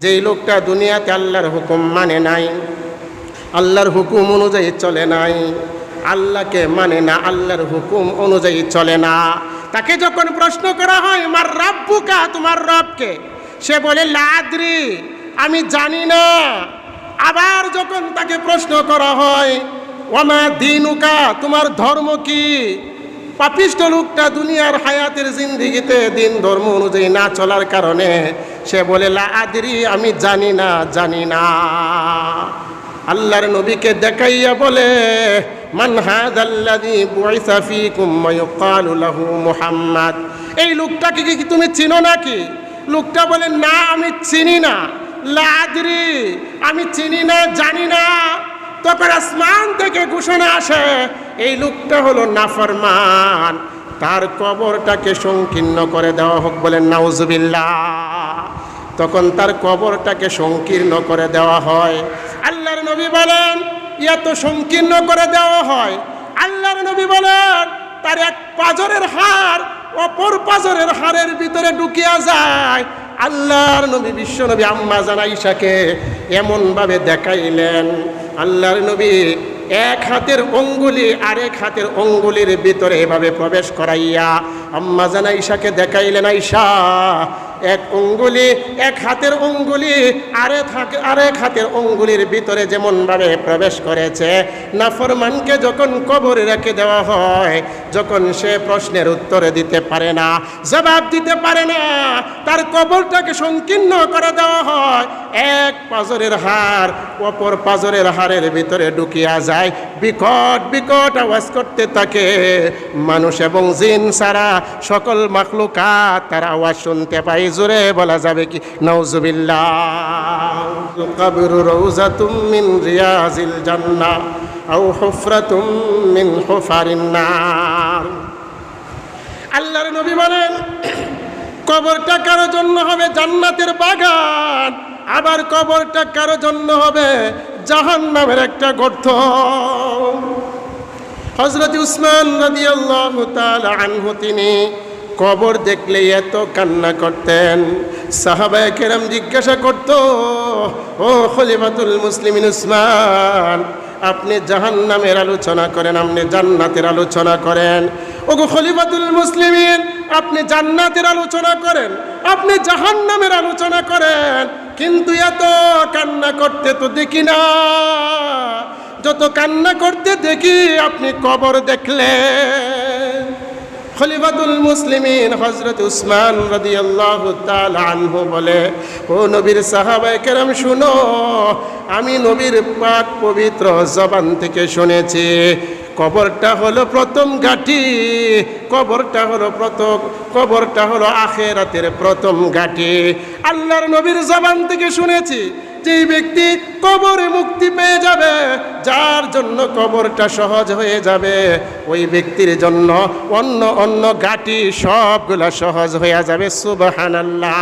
যেই লোকটা দুনিয়াতে আল্লাহর হুকুম মানে নাই, আল্লাহর হুকুম অনুযায়ী চলে নাই, আল্লাহকে মানে না, আল্লাহর হুকুম অনুযায়ী চলে না। তাকে যখন প্রশ্ন করা হয় আমার রাব্বুকা, তোমার রবকে? সে বলে, লাদ্রি, আমি জানি না। আবার যখন তাকে প্রশ্ন করা হয় ওমা দিনুকা, তোমার ধর্ম কি? পাপিষ্ট লোকটা দুনিয়ার হায়াতের জিন্দিগিতে দিন ধর্ম অনুযায়ী না চলার কারণে সে বলে, লা আদরি, আমি জানি না জানি না। আল্লাহর নবীকে দেখাইয়া বলে, মান হাদাল্লাযী বুইসা ফীকুম ওয়া ইউকালু লাহু মুহাম্মদ। এই লোকটাকে কি তুমি চিনো নাকি? লোকটা বলে, না, আমি চিনি না। লা আদরি, আমি চিনি না, জানি না। তখন আসমান থেকে ঘোষণা আসে, এই লোকটা হলো নাফরমান। তার কবরটাকে সংকীর্ণ করে দেওয়া হোক বলেন নাউজুবিল্লাহ। তখন তার কবরটাকে সংকীর্ণ করে দেওয়া হয়। আল্লাহর নবী বলেন ইয়া তো সংকীর্ণ করে দেওয়া হয়। আল্লাহর নবী বলেন, তার এক পাজরের হার অপর পাজরের হারের ভিতরে ঢুকিয়া যায়। আল্লাহর নবী, বিশ্ব নবী আম্মা জানাইশাকে এমনভাবে দেখাইলেন। আল্লাহর নবী এক হাতের অঙ্গুলি আরেক হাতের অঙ্গুলির ভিতরে এভাবে প্রবেশ করাইয়া আম্মা জানা ঈশাকে দেখাইলেন আইসা এক অঙ্গুলি, এক হাতের অঙ্গুলি, আরেক আরেক হাতের অঙ্গুলির ভিতরে যেমনভাবে প্রবেশ করেছে, নাফরমানকে যখন কবরে রেখে দেওয়া হয়, যখন সে প্রশ্নের উত্তর দিতে পারে না, জবাব দিতে পারে না, তার কবরটাকে সংকীর্ণ করে দেওয়া হয়, এক পাজরের হার অপর পাজরের হারের ভিতরে ঢুকিয়া যায়, বিকট বিকট আওয়াজ করতে থাকে, মানুষ এবং জিন সারা সকল মাখলুকাত তার আওয়াজ শুনতে পাই জোরে বলা যাবে কি? নওজুবিল্লাহ কবর রৌজাতুম রিয়াজিল জান্নাহ আও হুফরাতুম হুফারিন আল্লাহর নবী বলেন, কবরটা কারও জন্য হবে জান্নাতের বাগান, আবার কবরটা কারও জন্য হবে জাহান নামের একটা গর্ত। হজরত উসমান রাদিয়াল্লাহু তাআলা আনহু তিনি কবর দেখলে এত কান্না করতেন। সাহাবায়ে কেরাম জিজ্ঞাসা করত, ও খলিফাতুল মুসলিমিন উসমান, আপনি জাহান্নামের আলোচনা করেন, আপনি জান্নাতের আলোচনা করেন? ওগো খলিফাতুল মুসলিমিন, আপনি জান্নাতের আলোচনা করেন, আপনি জাহান্নামের আলোচনা করেন, কিন্তু এত কান্না করতে তো দেখি না। যত কান্না করতে দেখি, আপনি কবর দেখলে খলিফাতুল মুসলিমিন হজরত উসমান রাদিয়াল্লাহু তাআলা আনহু বলে, ও নবীর সাহাবায়ে কেরাম, শুনো, আমি নবীর পাক পবিত্র জবান থেকে শুনেছি, কবরটা হলো প্রথম ঘাটি, কবরটা হলো প্রথম, কবরটা হলো আখেরাতের প্রথম ঘাটি। আল্লাহর নবীর জবান থেকে শুনেছি যেই ব্যক্তি কবরে মুক্তি পেয়ে যাবে, যার জন্য কবরটা সহজ হয়ে যাবে, ওই ব্যক্তির জন্য অন্য অন্য গাটি সবগুলা সহজ হয়ে যাবে। সুবহানাল্লাহ।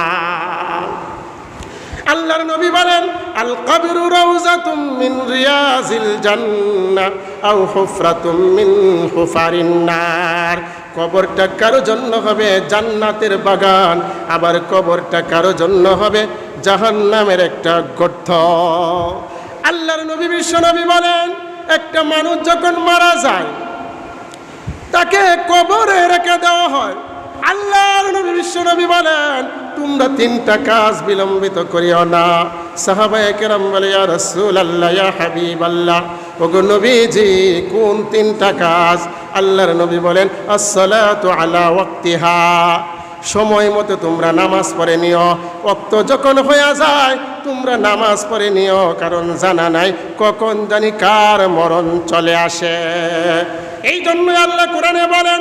আল্লাহর নবী বলেন, আল কবরু রাউজাতুম মিন রিয়াজিল জান্নাহ, আও হুফরাতুম মিন হুফারিন নার। কবরটা কারও জন্য হবে জান্নাতের বাগান, আবার কবরটা কারও জন্য হবে জাহান্নামের একটা গর্ত। আল্লাহর নবী, বিশ্ব নবী বলেন, একটা মানুষ যখন মারা যায়, তাকে কবরে রেখে দেওয়া হয়। আল্লাহর নবী, বিশ্ব নবী বলেন, তোমরা তিনটা কাজ বিলম্বিত করিও না। সাহাবায়ে কেরাম বলে, ইয়া রাসূলুল্লাহ, ইয়া হাবিবাল্লাহ। ওগো নবীজি, কোন তিনটা কাজ আল্লাহর নবী বলেন, আসসালাতু আলা ওয়াক্তিহা। সময় মতো তোমরা নামাজ পড়ে নিও। অক্ত যখন হয়ে যায়, তোমরা নামাজ পড়ে নিও, কারণ জানা নাই কখন জানি কার মরণ চলে আসে। এই জন্য আল্লাহ কোরআনে বলেন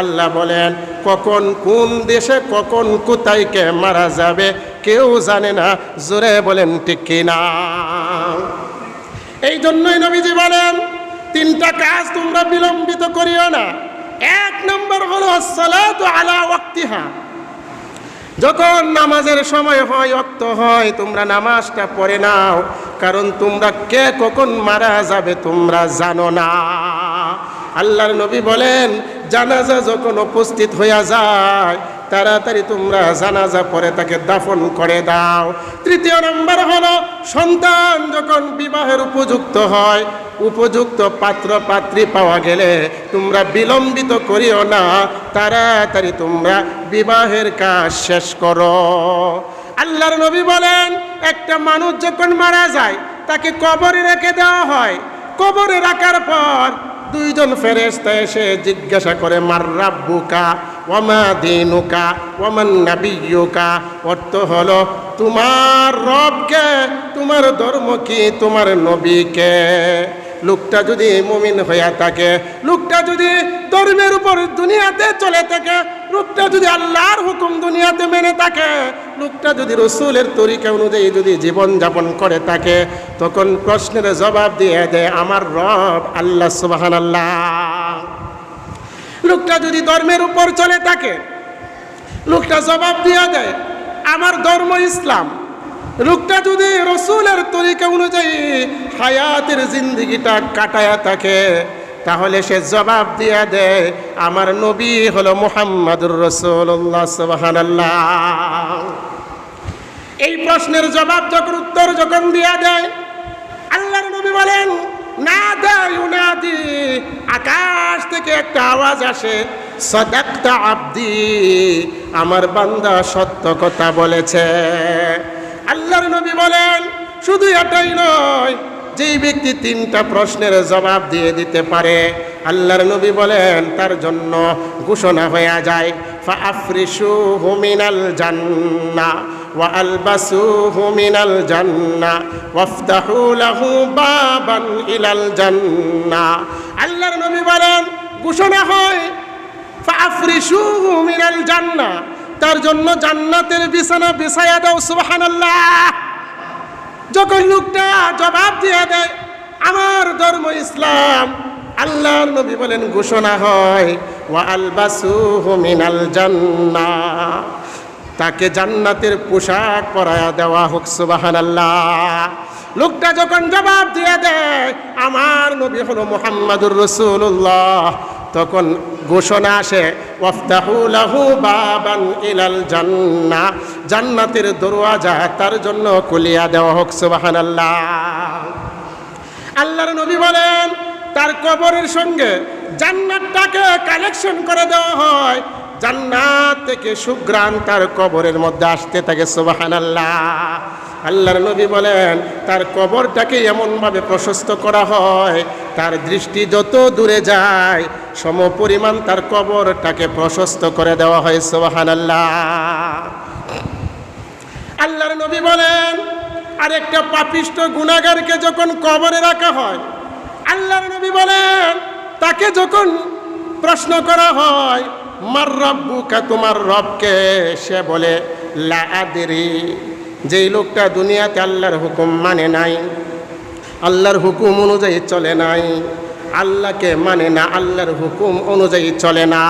আল্লাহ বলেন, কখন কোন দেশে, কখন কোথায় কে মারা যাবে কেউ জানে না, জোরে বলেন ঠিক কিনা। এই জন্যই নবীজি বলেন, তিনটা কাজ তোমরা বিলম্বিত করিও না। এক নম্বর হলো সালাতু আলা ওয়াক্তিহা। যখন নামাজের সময় হয় অক্ত হয়, তোমরা নামাজটা পড়ে নাও, কারণ তোমরা কে কখন মারা যাবে তোমরা জানো না। আল্লাহর নবী বলেন, জানাজা যখন উপস্থিত হইয়া যায় তাড়াতাড়ি তোমরা জানাজা পরে তাকে দাফন করে দাও। তৃতীয় নম্বর হলো, সন্তান যখন বিবাহের উপযুক্ত হয়, উপযুক্ত পাত্র, পাত্রী পাওয়া গেলে তোমরা বিলম্বিত করিও না, তাড়াতাড়ি তোমরা বিবাহের কাজ শেষ করো। আল্লাহর নবী বলেন, একটা মানুষ যখন মারা যায়, তাকে কবরে রেখে দেওয়া হয়। কবরে রাখার পর দুইজন ফেরেস্তা এসে জিজ্ঞাসা করে, মার রাব্বুকা? ওমা দিনুকা? ওমান নাবিয়ুকা অর্থ হলো, তোমার রবকে, তোমার ধর্ম কি? তোমার নবীকে। লোকটা যদি মুমিন হইয়া থাকে, লোকটা যদি ধর্মের উপর দুনিয়াতে চলে থাকে লোকটা যদি আল্লাহর হুকুম দুনিয়াতে মেনে থাকে, লোকটা যদি রসুলের তরিকা অনুযায়ী যদি জীবন যাপন করে থাকে, তখন প্রশ্নের জবাব দিয়ে দেয়, আমার রব আল্লাহ সুবাহান আল্লাহ লোকটা যদি ধর্মের উপর চলে থাকে, লোকটা জবাব দিয়ে দেয়, আমার ধর্ম ইসলাম। লোকটা যদি রসুলের তরিকা অনুযায়ী হায়াতের জিন্দগিটা কাটায়া থাকে তাহলে সে জবাব দিয়ে দেয় আমার নবী হলো মুহাম্মাদুর রসুল্লাহ সুবহানাল্লাহ। এই প্রশ্নের জবাব যখন, উত্তর যখন দিয়া দেয় আল্লাহর নবী বলেন, না দেয় উনাদি আকাশ থেকে একটা আওয়াজ আসে, সদাক্তা আব্দি। আমার বান্দা সত্য কথা বলেছে। আল্লাহর নবী বলেন, শুধু এটাই নয় যেই ব্যক্তি তিনটা প্রশ্নের জবাব দিয়ে দিতে পারে, আল্লাহর নবী বলেন, তার জন্য ঘোষণা হয়ে যায় ফাফরিসু হুমিনাল জান্না ওয়া আলবাসুহু মিনাল জান্না, ওয়াফতাহু লাহু বাবান ইলাল জান্না। আল্লাহর নবী বলেন, ঘোষণা হয় ফাফরিসুহু মিনাল জান্না, তার জন্য জান্নাতের বিছানা বিছায়া দাও, সুবহানাল্লাহ। যখন লোকটা জবাব দিয়ে দেয়, আমার ধর্ম ইসলাম, আল্লাহর নবী বলেন ঘোষণা হয় ওয়া জান্নাহ তাকে জান্নাতের পোশাক পরায়া দেওয়া হোক, সুবহানাল্লাহ। লোকটা যখন জবাব দিয়ে দেয়, আমার নবী হলো মুহাম্মাদুর রাসূলুল্লাহ, তখন ঘোষণা আসে বাবান ইলাল জান্না জান্নাতের দরওয়াজা তার জন্য কুলিয়া দেওয়া হোক, সুবহানাল্লাহ। আল্লাহর নবী বলেন, তার কবরের সঙ্গে জান্নাতটাকে কালেকশন করে দেওয়া হয়। জান্নাত থেকে সুগ্রাণ তার কবরের মধ্যে আসতে থাকে, সুবহানাল্লাহ। আল্লাহর নবী বলেন, তার কবরটাকে এমনভাবে প্রশস্ত করা হয়, তার দৃষ্টি যত দূরে যায় সম পরিমাণ তার কবরটাকে প্রশস্ত করে দেওয়া হয়, সুবহানাল্লাহ। আল্লাহর নবী বলেন আর একটা পাপিষ্ট গুণাগারকে যখন কবরে রাখা হয়, আল্লাহর নবী বলেন, তাকে যখন প্রশ্ন করা হয় মার রব্বুকা, তোমার রবকে, সে বলে, লা আদরি। যেই লোকটা দুনিয়াতে আল্লাহর হুকুম মানে নাই, আল্লাহর হুকুম অনুযায়ী চলে নাই, আল্লাহকে মানে না, আল্লাহর হুকুম অনুযায়ী চলে না।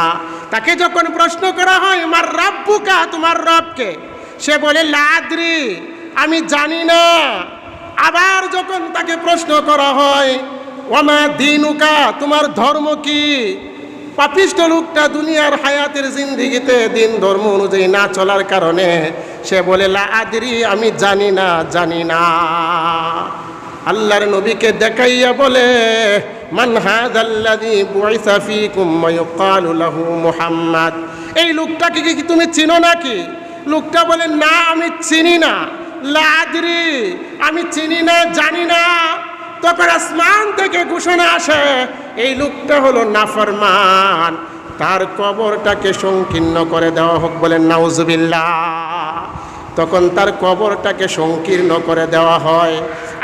তাকে যখন প্রশ্ন করা হয়, মার রাব্বুকা, তোমার রবকে, সে বলে লাদ্রি আমি জানি না। আবার যখন তাকে প্রশ্ন করা হয় ওমা দিনুকা, তোমার ধর্ম কি? পাপিষ্ট লোকটা দুনিয়ার হায়াতের জিন্দিগিতে দিন ধর্ম অনুযায়ী না চলার কারণে সে বলে, লা আদরি, আমি জানি না জানি না। আল্লাহর নবীকে দেখাইয়া বলে, মান হাদাল্লাযী বুইসা ফীকুম ওয়া ইউকালু লাহু মুহাম্মদ। এই লোকটাকে কি তুমি চিনো নাকি? লোকটা বলে, না, আমি চিনি না। লাদরি আমি চিনি না, জানি না। তখন আসমান থেকে ঘোষণা আসে, এই লোকটা হলো নাফরমান। তার কবরটাকে সংকীর্ণ করে দেওয়া হোক বলেন, নাউজুবিল্লাহ। তখন তার কবরটাকে সংকীর্ণ করে দেওয়া হয়।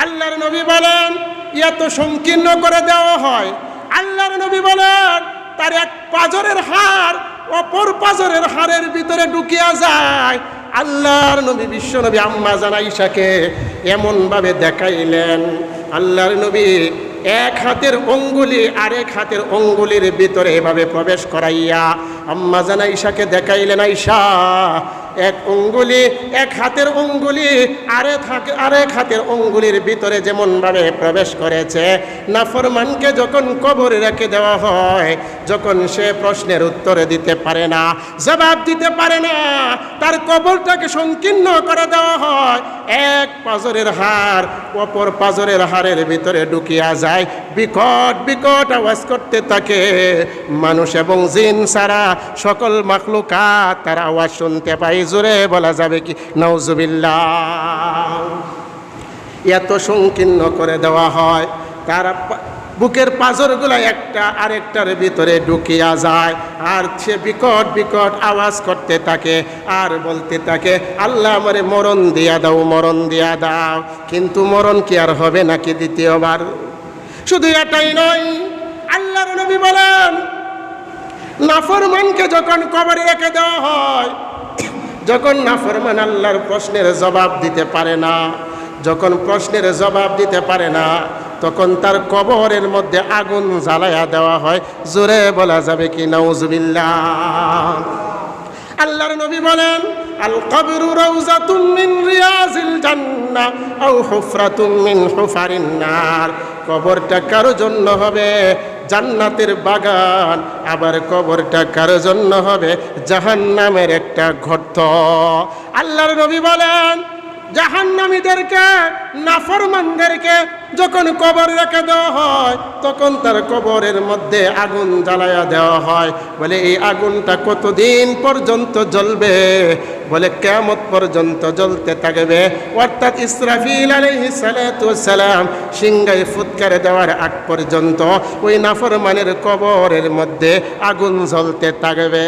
আল্লাহর নবী বলেন, এত সংকীর্ণ করে দেওয়া হয়। আল্লাহর নবী বলেন, তার এক পাজরের হার অপর পাজরের হারের ভিতরে ঢুকিয়া যায়। আল্লাহর নবী, বিশ্ব নবী আম্মা জানাইশাকে এমনভাবে দেখাইলেন। আল্লাহর নবী এক হাতের অঙ্গুলি আরেক হাতের অঙ্গুলির ভিতরে এভাবে প্রবেশ করাইয়া আম্মা জানা ঈশাকে দেখাইলেন ঈশা এক অঙ্গুলি, এক হাতের অঙ্গুলি, আরেক আরেক হাতের অঙ্গুলির ভিতরে যেমনভাবে প্রবেশ করেছে। নাফরমানকে যখন কবরে রেখে দেওয়া হয়, যখন সে প্রশ্নের উত্তর দিতে পারে না, জবাব দিতে পারে না তার কবরটাকে সংকীর্ণ করে দেওয়া হয়। এক পাজরের হার অপর পাজরের হারের ভিতরে ঢুকিয়া যায়। বিকট বিকট আওয়াজ করতে থাকে। মানুষ এবং জিন সারা সকল মাখলুকাত তার আওয়াজ শুনতে পাই জোরে বলা যাবে কি? নওজুবিল্লাহ এত সংকীর্ণ করে দেওয়া হয়। তার বুকের পাজরগুলো একটা আরেকটার ভিতরে ঢুকিয়া যায়। আর সে বিকট বিকট আওয়াজ করতে থাকে আর বলতে থাকে, আল্লাহ আমারে মরণ দিয়া দাও, মরণ দিয়া দাও। কিন্তু মরণ কি আর হবে নাকি দ্বিতীয়বার? শুধু এটাই নয়, আল্লাহর নবী বলেন, নাফরমানকে যখন কবরে রেখে দেওয়া হয়, যখন নাফরমান আল্লাহর প্রশ্নের জবাব দিতে পারে না, যখন প্রশ্নের জবাব দিতে পারে না তখন তার কবরের মধ্যে আগুন জ্বালায়া দেওয়া হয়। জোরে বলা যাবে কি? নাউজুবিল্লাহ। আল্লাহর নবী বলেন আল কবরু রাউজাতুম মিন রিয়াজিল জান্নাহ আও হুফরাতুম মিন হুফারিন নার। কবরটা কারও জন্য হবে? জান্নাতের বাগান। আবার কবরটা কারও জন্য হবে? জাহান্নামের একটা গর্ত। আল্লাহর নবী বলেন, জাহান্নামীদেরকে, নাফরমানদেরকে যখন কবর রেখে দেওয়া হয়, তখন তার কবরের মধ্যে আগুন জ্বালায়া দেওয়া হয়। বলে, এই আগুনটা কতদিন পর্যন্ত জ্বলবে? বলে কেমত পর্যন্ত জ্বলতে থাকবে। অর্থাৎ ইসরাফিল সালাতু সালাম সিংহায় ফুৎকারে দেওয়ার আগ পর্যন্ত ওই নাফরমানের কবরের মধ্যে আগুন জ্বলতে থাকবে।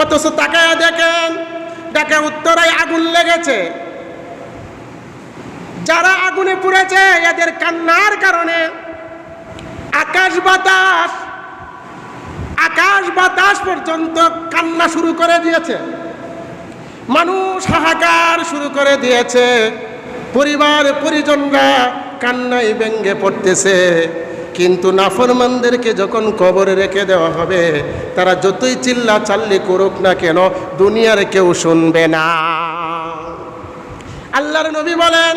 অথচ তাকায় দেখেন, দেখে উত্তরায় আগুন লেগেছে। যারা আগুনে পুড়েছে, এদের কান্নার কারণে আকাশ বাতাস আকাশ বাতাস পর্যন্ত কান্না শুরু করে দিয়েছে। মানুষ হাহাকার শুরু করে দিয়েছে। পরিবার, পরিজনরা কান্নায় ব্যঙ্গে পড়তেছে। কিন্তু নাফরমানদেরকে যখন কবরে রেখে দেওয়া হবে, তারা যতই চিল্লা চাল্লি করুক না কেন, দুনিয়ার কেউ শুনবে না। আল্লাহর নবী বলেন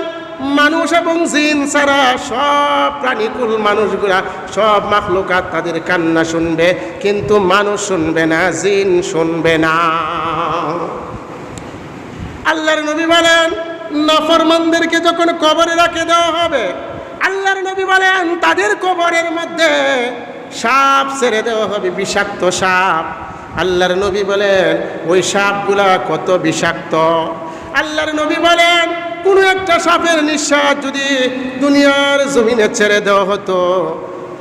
মানুষ এবং জিন ছাড়া সব প্রাণীকুল মানুষগুলা, সব মাখলুকাত তাদের কান্না শুনবে, কিন্তু মানুষ শুনবে না, জিন শুনবে না। আল্লাহর নবী বলেন, নাফরমানদেরকে যখন কবরে রাখে দেওয়া হবে, আল্লাহর নবী বলেন, তাদের কবরের মধ্যে সাপ ছেড়ে দেওয়া হবে, বিষাক্ত সাপ। আল্লাহর নবী বলেন, ওই সাপগুলা কত বিষাক্ত। আল্লাহর নবী বলেন কোনো একটা সাপের নিঃশ্বাস যদি দুনিয়ার জমিনে ছেড়ে দেওয়া হতো,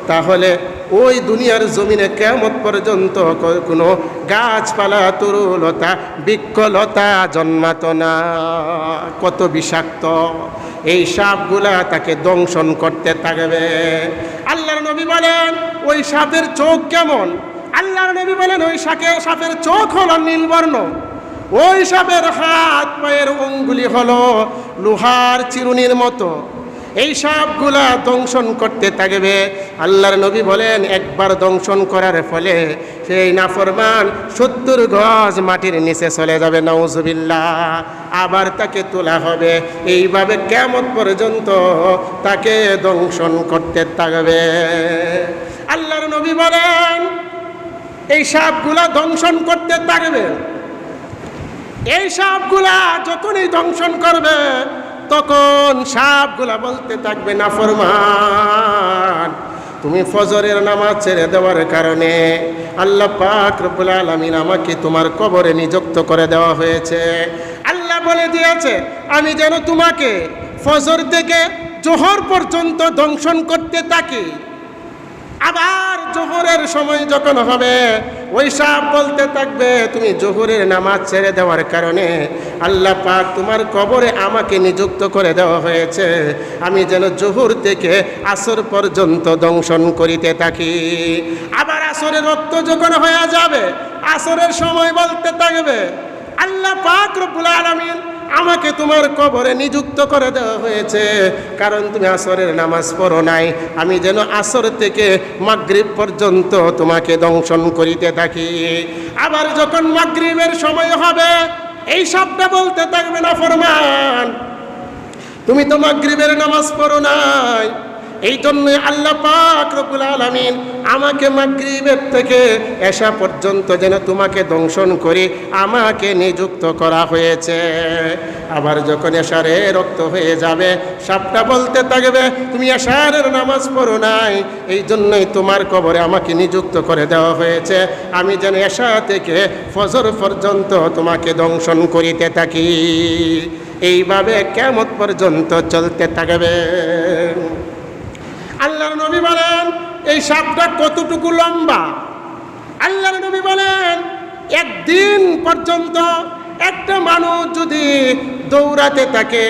তাহলে ওই দুনিয়ার জমিনে কেমন পর্যন্ত কোনো গাছপালা, তরুলতা বৃক্ষলতা জন্মাত না। কত বিষাক্ত। এই সাপগুলা তাকে দংশন করতে থাকবে। আল্লাহর নবী বলেন, ওই সাপের চোখ কেমন? আল্লাহর নবী বলেন, ওই সাপের সাপের চোখ হলো নীলবর্ণ। ওই সাপের হাত, পায়ের অঙ্গুলি হলো লোহার চিরুনির মতো। এই সবগুলা দংশন করতে থাকবে। আল্লাহর নবী বলেন, একবার দংশন করার ফলে সেই নাফরমান সত্তর গজ মাটির নিচে চলে যাবে। নওজুবিল্লাহ আবার তাকে তোলা হবে। এইভাবে কেমন পর্যন্ত তাকে দংশন করতে থাকবে। আল্লাহর নবী বলেন, এই সাপগুলা দংশন করতে থাকবে। এই সাপগুলা যখনই দংশন করবে, তখন সাপগুলা বলতে থাকবে, না, ফরমান, তুমি ফজরের নামাজ ছেড়ে দেওয়ার কারণে আল্লাহ পাক রব্বুল আলামিন আমাকে তোমার কবরে নিযুক্ত করে দেওয়া হয়েছে। আল্লাহ বলে দিয়েছে, আমি যেন তোমাকে ফজর থেকে জোহর পর্যন্ত দংশন করতে থাকি। আবার জোহরের সময় যখন হবে, ওই সাপ বলতে থাকবে, তুমি জোহরের নামাজ ছেড়ে দেওয়ার কারণে আল্লাহ পাক তোমার কবরে আমাকে নিযুক্ত করে দেওয়া হয়েছে। আমি যেন জোহর থেকে আসর পর্যন্ত দংশন করিতে থাকি। আবার আসরের রক্ত যখন হয়ে যাবে, আসরের সময় বলতে থাকবে, আল্লাহ পাক রব্বুল আলামিন আমাকে তোমার কবরে নিযুক্ত করে দেওয়া হয়েছে। কারণ তুমি আসরের নামাজ পড়ো নাই। আমি যেন আসর থেকে মাগরীব পর্যন্ত তোমাকে দংশন করিতে থাকি। আবার যখন মাগরীবের সময় হবে, এই সবটা বলতে থাকবে না, ফরমান। তুমি তো মাগরীবের নামাজ পড়ো নাই। এই জন্যই আল্লাহ পাক রব্বুল আলামিন আমাকে মাগরিবের থেকে এসা পর্যন্ত যেন তোমাকে দংশন করি আমাকে নিযুক্ত করা হয়েছে। আবার যখন এশারে রক্ত হয়ে যাবে, সাপটা বলতে থাকবে, তুমি এশারের নামাজ পড়ো নাই এই জন্যই তোমার কবরে আমাকে নিযুক্ত করে দেওয়া হয়েছে। আমি যেন এশা থেকে ফজর পর্যন্ত তোমাকে দংশন করিতে থাকি। এইভাবে কেমত পর্যন্ত চলতে থাকবে। নবী বলেন, এই সাপটা কতটুকু লম্বা? আল্লাহর নবী বলেন, একদিন পর্যন্ত একটা মানুষ যদি দৌড়াতে থাকে,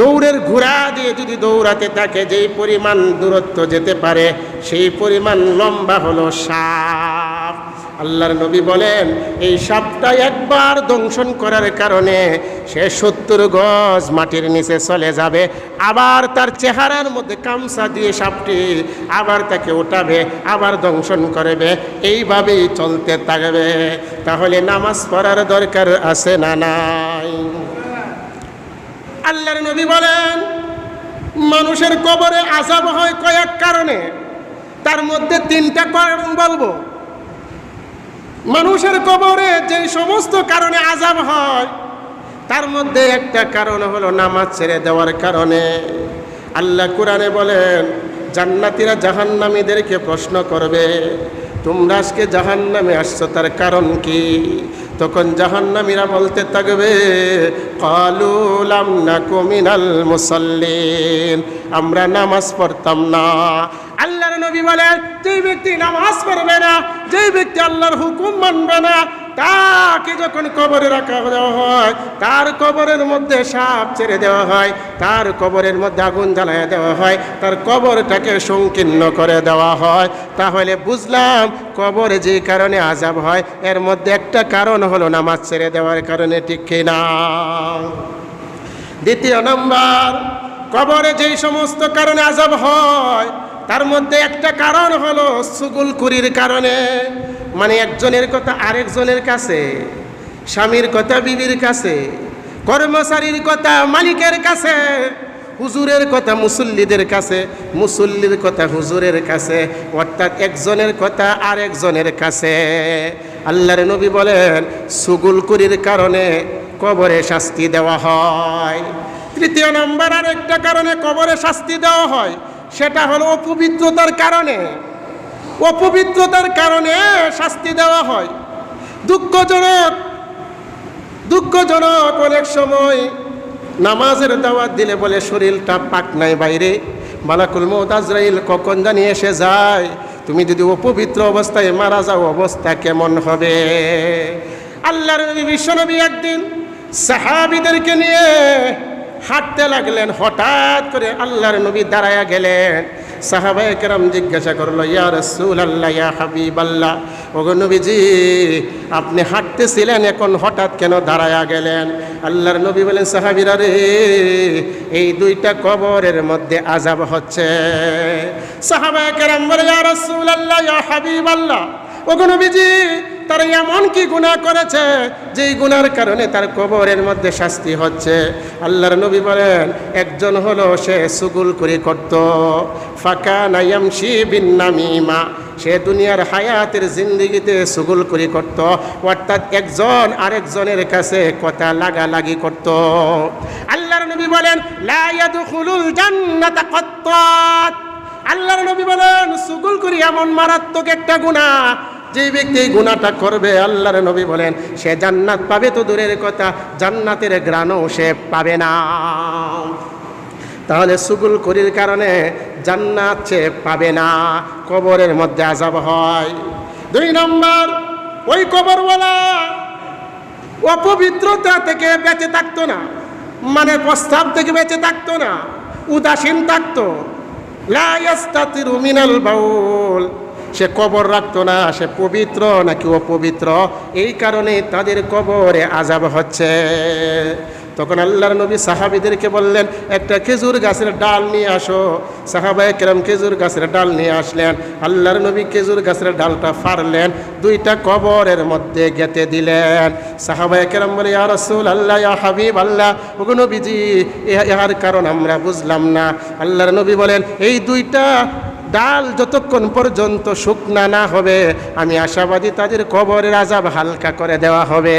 দৌড়ের ঘোড়া দিয়ে যদি দৌড়াতে থাকে, যেই পরিমাণ দূরত্ব যেতে পারে, সেই পরিমাণ লম্বা হলো সাপ। আল্লাহর নবী বলেন, এই সাপটা একবার দংশন করার কারণে সে সত্তর গজ মাটির নিচে চলে যাবে, আবার তার চেহারার মধ্যে কামসা দিয়ে সাপটি আবার তাকে উঠাবে, আবার দংশন করবে, এইভাবেই চলতে থাকবে। তাহলে নামাজ পড়ার দরকার আছে না নাই? আল্লাহর নবী বলেন, মানুষের কবরে আজাব হয় কয়েক কারণে। তার মধ্যে তিনটা কারণ বলব। মানুষের কবরে যে সমস্ত কারণে আজাব হয়, তার মধ্যে একটা কারণ হলো নামাজ ছেড়ে দেওয়ার কারণে। আল্লাহ কোরআনে বলেন, জান্নাতিরা জাহান্নামীদেরকে প্রশ্ন করবে, তোমরা আজকে জাহান্নামে আসছো, তার কারণ কি? তখন জাহান্নামীরা বলতে থাকবে কালুলাম না কমিনাল মুসল্লিন, আমরা নামাজ পড়তাম না। নবী বলেন যে ব্যক্তি নামাজ পড়বে না যে ব্যক্তি আল্লাহর হুকুম মানবে না, তাকে যখন কবরে রাখা দেওয়া হয়, তার কবরের মধ্যে সাপ ছেড়ে দেওয়া হয়, তার কবরের মধ্যে আগুন জ্বালায় দেওয়া হয়, তার কবরটাকে সংকীর্ণ করে দেওয়া হয়। তাহলে বুঝলাম, কবরে যে কারণে আজাব হয়, এর মধ্যে একটা কারণ হলো নামাজ ছেড়ে দেওয়ার কারণে ঠিক না দ্বিতীয় নম্বর, কবরে যেই সমস্ত কারণে আজাব হয় তার মধ্যে একটা কারণ হলো সুগুল সুগুলকুরির কারণে। মানে একজনের কথা আরেকজনের কাছে, স্বামীর কথা বিবির কাছে, কর্মচারীর কথা মালিকের কাছে, হুজুরের কথা মুসল্লিদের কাছে, মুসল্লির কথা হুজুরের কাছে, অর্থাৎ একজনের কথা আরেকজনের কাছে। আল্লাহর নবী বলেন, সুগুল সুগুলকুরির কারণে কবরে শাস্তি দেওয়া হয়। তৃতীয় নম্বর আর একটা কারণে কবরে শাস্তি দেওয়া হয়। সেটা হলো অপবিত্রতার কারণে। অপবিত্রতার কারণে শাস্তি দেওয়া হয়। দুঃখজনক দুঃখজনক অনেক সময় নামাজের দাওয়াত দিলে বলে, শরীরটা পাক নাই বাইরে। মালাকুল মৌত আজরাইল কখন জানি এসে যায়। তুমি যদি অপবিত্র অবস্থায় মারা যাও, অবস্থা কেমন হবে? আল্লাহর নবী বিশ্বনবী একদিন সাহাবিদেরকে নিয়ে হাঁটতে লাগলেন, হঠাৎ করে আল্লাহর নবী দাঁড়ায়া গেলেন। সাহাবায়ে কেরাম জিজ্ঞাসা করল, ইয়া রসুল আল্লাহ ইয়া হাবিব আল্লাহ ওগো নবীজি, আপনি হাঁটতেছিলেন এখন, হঠাৎ কেন দাঁড়ায়া গেলেন? আল্লাহর নবী বলেন, সাহাবিরা রে, এই দুইটা কবরের মধ্যে আজাব হচ্ছে। সাহাবায়ে কেরাম বলে, ইয়া রসুল আল্লাহ ইয়া হাবিব আল্লাহ ওগো নবীজি তারা এমন কি গুণা করেছে, যেই গুনার কারণে তার কবরের মধ্যে শাস্তি হচ্ছে। আল্লাহর নবী বলেন, একজন হলো সে সুগুল করে করত। ফাঁকা নাইয়ামশি বিন্নামিমা, সে দুনিয়ার হায়াতের জিন্দিগিতে সুগুল করে করত। অর্থাৎ একজন আরেকজনের কাছে কথা লাগালাগি করত। আল্লাহর নবী বলেন, লা ইয়াদখুলুল জান্নাতা কাত্তাত। আল্লাহর নবী বলেন, সুগুল করি এমন মারাত্মক একটা গুণা যে ব্যক্তি এই গুণাটা করবে, আল্লাহর নবী বলেন, সে জান্নাত পাবে তো দূরের কথা, জান্নাতের গ্রাণও সে পাবে না। তাহলে সুগুল করির কারণে জান্নাত সে পাবে না, কবরের মধ্যে আজাব হয়। দুই নম্বর, ওই কবরওয়ালা অপবিত্রতা থেকে বেঁচে থাকতো না মানে প্রস্তাব থেকে বেঁচে থাকতো না, উদাসীন থাকতো। লা ইয়াস্তাতিরু মিনাল বাউল। সে কবর রাখতো না, সে পবিত্র নাকি অপবিত্র? এই কারণে তাদের কবরে আজাব হচ্ছে। তখন আল্লাহর নবী সাহাবিদেরকে বললেন, একটা খেজুর গাছের ডাল নিয়ে আসো। সাহাবায়ে কেরাম খেজুর গাছের ডাল নিয়ে আসলেন। আল্লাহর নবী খেজুর গাছের ডালটা ফাড়লেন, দুইটা কবরের মধ্যে গেতে দিলেন। সাহাবায়ে কেরাম বলে, ইয়া রাসূল আল্লাহ ইয়া হাবিব আল্লাহ নবীজি ইহার কারণ আমরা বুঝলাম না। আল্লাহর নবী বলেন, এই দুইটা ডাল যতক্ষণ পর্যন্ত শুকনা না হবে, আমি আশাবাদী তাদের কবরের আজাব হালকা করে দেওয়া হবে।